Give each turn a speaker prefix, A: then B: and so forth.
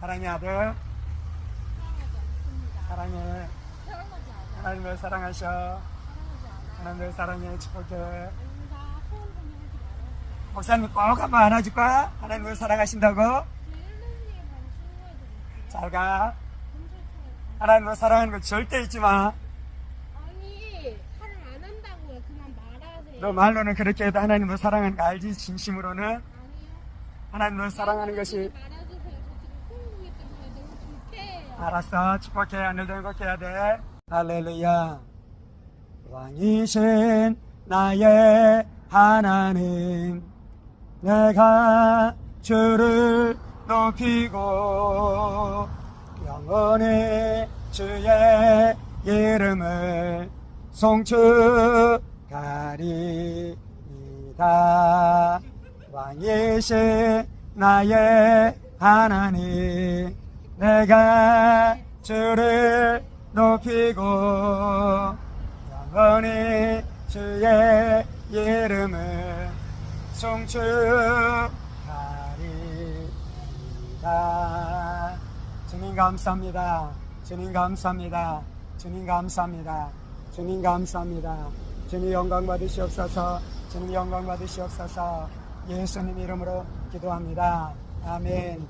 A: 사랑의 아들. 사랑해. 하나님을 사랑하셔. 하나님을 사랑해 축복해 목사님 꼭 한번 안아줄 거야 하나님을 사랑하신다고? 잘가. 하나님을 사랑하는 거 절대 잊지 마너
B: 아니 사랑 안 한다고요. 그만 말하세요.
A: 말로는 그렇게 해도 하나님을 사랑하는 거 알지? 진심으로는?
B: 아니요.
A: 하나님을 사랑하는 것이
B: 말아주세요. 저 지금 소문이 때문에 너무 불쾌해요.
A: 알았어. 축복해. 하늘도 행복해야 돼. 할렐루야. 왕이신 나의 하나님 내가 주를 높이고 영원히 주의 이름을 송축하리이다. 왕이신 나의 하나님 내가 주를 높이고 영원히 주의 이름을 송축하리이다 주님 감사합니다. 주님 감사합니다. 주님 감사합니다. 주님 감사합니다. 주님 영광 받으시옵소서. 주님 영광 받으시옵소서. 예수님 이름으로 기도합니다. 아멘